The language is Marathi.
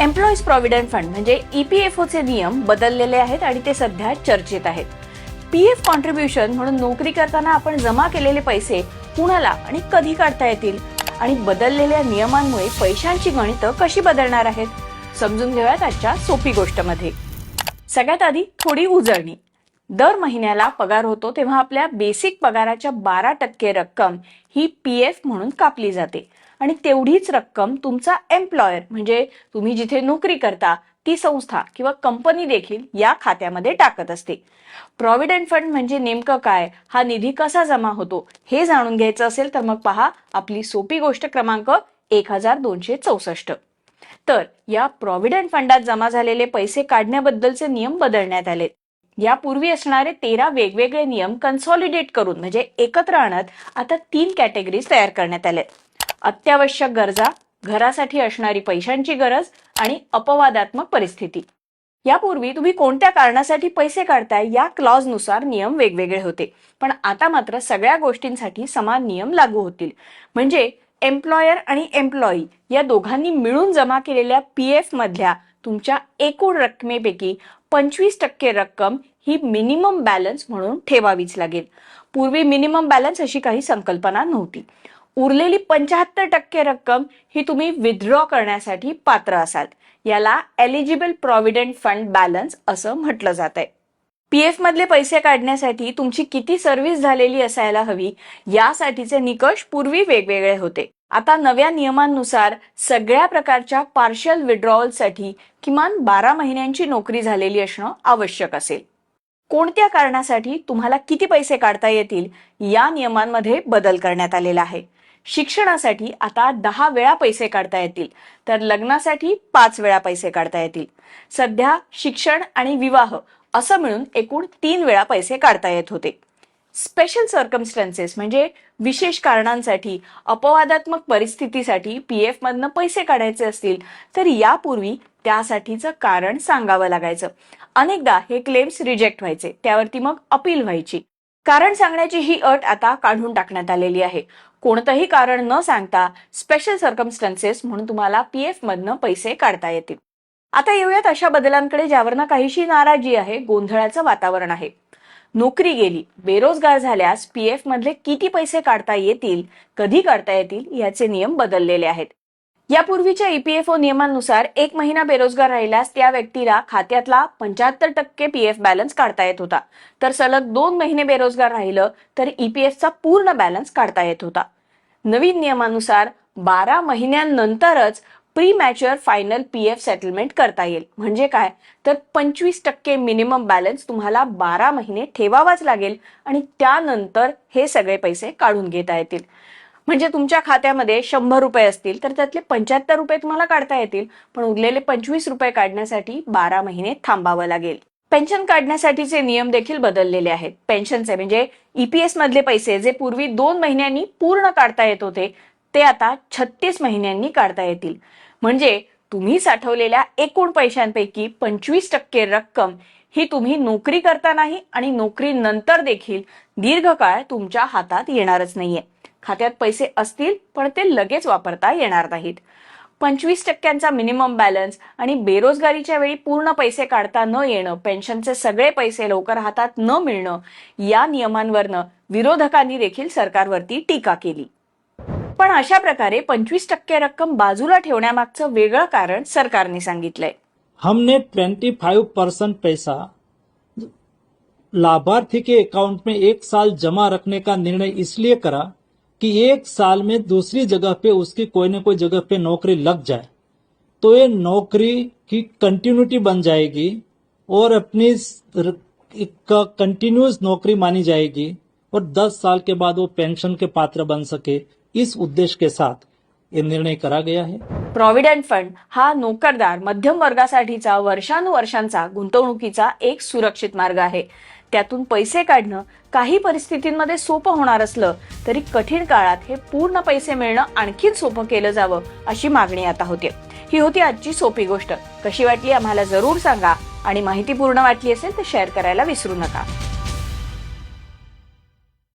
एम्प्लॉईज प्रॉव्हिडंट फंड म्हणजे ईपीएफओचे नियम बदललेले आहेत आणि ते सध्या चर्चेत आहेत. पी एफ कॉन्ट्रीब्युशन म्हणून नोकरी करताना आपण जमा केलेले पैसे कुणाला आणि कधी काढता येतील आणि बदललेल्या नियमांमुळे पैशांची गणितं कशी बदलणार आहेत? समजून घेऊयात आजच्या सोपी गोष्टमध्ये. सगळ्यात आधी थोडी उजळणी. दर महिन्याला पगार होतो तेव्हा आपल्या बेसिक पगाराच्या बारा टक्के रक्कम ही पी एफ म्हणून कापली जाते. आणि तेवढीच रक्कम तुमचा एम्प्लॉयर म्हणजे तुम्ही जिथे नोकरी करता ती संस्था किंवा कंपनी देखील या खात्यामध्ये टाकत असते. प्रॉव्हिडंट फंड म्हणजे नेमकं काय? हा निधी कसा जमा होतो? हे जाणून घ्यायचं असेल तर मग पहा आपली सोपी गोष्ट क्रमांक एक हजार दोनशे चौसष्ट. तर या प्रॉव्हिडंट फंडात जमा झालेले पैसे काढण्याबद्दलचे नियम बदलण्यात आले यापूर्वी असणारे तेरा वेगवेगळे नियम कन्सॉलिडेट करून म्हणजे एकत्र आणत आता तीन कॅटेगरीज तयार करण्यात आल्या अत्यावश्यक गरजा घरासाठी असणारी पैशांची गरज आणि अपवादात्मक परिस्थिती. यापूर्वी तुम्ही कोणत्या कारणासाठी पैसे काढताय या क्लॉजनुसार नियम वेगवेगळे होते. पण आता मात्र सगळ्या गोष्टींसाठी समान नियम लागू होतील. म्हणजे एम्प्लॉयर आणि एम्प्लॉई या दोघांनी मिळून जमा केलेल्या पी एफ मधल्या तुमच्या एकूण रकमेपैकी पंचवीस टक्के रक्कम ही मिनिमम बॅलन्स म्हणून ठेवावीच लागेल. पूर्वी मिनिमम बॅलन्स अशी काही संकल्पना नव्हती. उरलेली पंच्याहत्तर टक्के रक्कम ही तुम्ही विथड्रॉ करण्यासाठी पात्र असाल. याला एलिजिबल प्रॉव्हिडंट फंड बॅलन्स असं म्हटलं जात आहे पीएफ मधले पैसे काढण्यासाठी तुमची किती सर्व्हिस झालेली असायला हवी यासाठीचे निकष पूर्वी वेगवेगळे होते. आता नव्या नियमांनुसार सगळ्या प्रकारच्या पार्शल विड्रॉवलसाठी किमान बारा महिन्यांची नोकरी झालेली असणं आवश्यक असेल. कोणत्या कारणासाठी तुम्हाला किती पैसे काढता येतील या नियमांमध्ये बदल करण्यात आलेला आहे. शिक्षणासाठी आता दहा वेळा पैसे काढता येतील. तर लग्नासाठी पाच वेळा पैसे काढता येतील. सध्या शिक्षण आणि विवाह असं मिळून एकूण तीन वेळा पैसे काढता येत होते. स्पेशल सर्कमस्टन्सेस म्हणजे विशेष कारणांसाठी अपवादात्मक परिस्थितीसाठी पी एफ मधनं पैसे काढायचे असतील तर यापूर्वी त्यासाठीचं कारण सांगावं लागायचं. अनेकदा हे क्लेम्स रिजेक्ट व्हायचे त्यावरती मग अपील व्हायची. कारण सांगण्याची ही अट आता काढून टाकण्यात आलेली आहे. कोणतंही कारण न सांगता स्पेशल सर्कमस्टन्सेस म्हणून तुम्हाला पी एफ मधनं पैसे काढता येतील. आता येऊयात अशा बदलांकडे ज्यावरनं काहीशी नाराजी आहे गोंधळाचं वातावरण आहे. नोकरी गेली बेरोजगार झाल्यास पीएफ मधले किती पैसे काढता येतील कधी काढता येतील याचे नियम बदललेले आहेत. यापूर्वीच्या ईपीएफओ नियमांनुसार एक महिना बेरोजगार राहिल्यास त्या व्यक्तीला खात्यातला पंच्याहत्तर टक्के पीएफ बॅलन्स काढता येत होता. तर सलग दोन महिने बेरोजगार राहिलं तर ईपीएफचा पूर्ण बॅलन्स काढता येत होता. नवीन नियमानुसार बारा महिन्यांनंतरच premature final PF settlement करता येईल. म्हणजे काय? तर पंचवीस टक्के मिनिमम बॅलन्स तुम्हाला बारा महिने ठेवावाच लागेल आणि त्यानंतर हे सगळे पैसे काढून घेता येतील. म्हणजे तुमच्या खात्यामध्ये शंभर रुपये असतील तर त्यातले पंच्याहत्तर रुपये तुम्हाला काढता येतील पण उरलेले पंचवीस रुपये काढण्यासाठी बारा महिने थांबावं लागेल. पेन्शन काढण्यासाठीचे नियम देखील बदललेले आहेत. पेन्शनचे म्हणजे ईपीएस मधले पैसे जे पूर्वी दोन महिन्यांनी पूर्ण काढता येत होते ते आता छत्तीस महिन्यांनी काढता येतील. म्हणजे तुम्ही साठवलेल्या एकूण पैशांपैकी पंचवीस टक्के रक्कम ही तुम्ही नोकरी करतानाही आणि नोकरी नंतर देखील दीर्घकाळ तुमच्या हातात येणारच नाहीये. खात्यात पैसे असतील पण ते लगेच वापरता येणार नाहीत. पंचवीस टक्क्यांचा मिनिमम बॅलन्स आणि बेरोजगारीच्या वेळी पूर्ण पैसे काढता न येणं पेन्शनचे सगळे पैसे लवकर हातात न मिळणं या नियमांवरनं विरोधकांनी देखील सरकारवरती टीका केली. पण अशा प्रकारे पंचवीस टक्के रक्कम बाजूला ठेवण्यामागचं वेगळं कारण सरकारने सांगितलंय. हमने 25 परसेंट पैसा लाभार्थी के अकाउंट में एक साल जमा रखने का निर्णय इसलिए करा कि एक साल में दूसरी जगह पे उसकी कोई ना कोई जगह पे नौकरी लग जाए तो ये नौकरी की कंटिन्यूटी बन जाएगी और अपनी कंटिन्यूस नौकरी मानी जाएगी और 10 साल के बाद वो पेंशन के पात्र बन सके, इस उद्देश्य के साथ ये निर्णय करा गया है। प्रॉव्हिडंट फंड हा नोकरदार मध्यम वर्गासाठीचा वर्षानुवर्षांचा गुंतवणुकीचा एक सुरक्षित मार्ग आहे. त्यातून पैसे काढणं काही परिस्थितींमध्ये सोपं होणार असलं तरी कठीण काळात हे पूर्ण पैसे मिळणं आणखीन सोपं केलं जावं अशी मागणी आता होते ही होती आजची सोपी गोष्ट. कशी वाटली आम्हाला जरूर सांगा आणि माहिती पूर्ण वाटली असेल तर शेअर करायला विसरू नका.